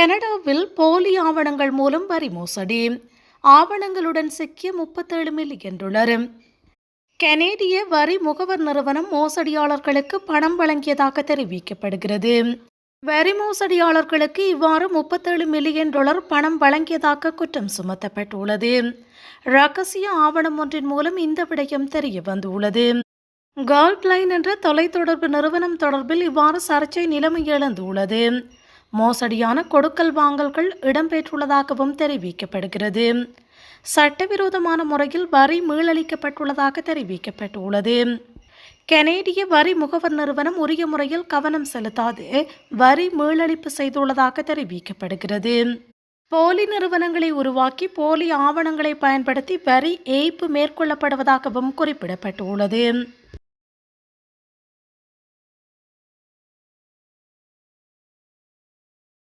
கனடாவில் போலி ஆவணங்கள் மூலம் வரி மோசடி. ஆவணங்களுடன் சிக்கிய முப்பத்தேழு மில்லியன் டாலர். கனேடிய வரி முகவர் நிறுவனம் மோசடியாளர்களுக்கு பணம் வழங்கியதாக தெரிவிக்கப்படுகிறது. வரி மோசடியாளர்களுக்கு இவ்வாறு முப்பத்தேழு மில்லியன் டாலர் பணம் வழங்கியதாக குற்றம் சுமத்தப்பட்டுள்ளது. ரகசிய ஆவணம் ஒன்றின் மூலம் இந்த விடயம் தெரிய வந்துள்ளது கால்ட்லைன் என்ற தொலைத்தொடர்பு நிறுவனம் தொடர்பில் இவ்வாறு சர்ச்சை நிலைமை எழுந்துள்ளது. மோசடியான கொடுக்கல் வாங்கல்கள் இடம்பெற்றுள்ளதாகவும் தெரிவிக்கப்படுகிறது. சட்டவிரோதமான முறையில் வரி மீளளிக்கப்பட்டுள்ளதாக தெரிவிக்கப்பட்டுள்ளது. கனேடிய வரி முகவர் நிறுவனம் உரிய முறையில் கவனம் செலுத்தாது வரி மீளளிப்பு செய்துள்ளதாக தெரிவிக்கப்படுகிறது. போலி நிறுவனங்களை உருவாக்கி போலி ஆவணங்களை பயன்படுத்தி வரி ஏய்ப்பு மேற்கொள்ளப்படுவதாகவும் குறிப்பிடப்பட்டுள்ளது.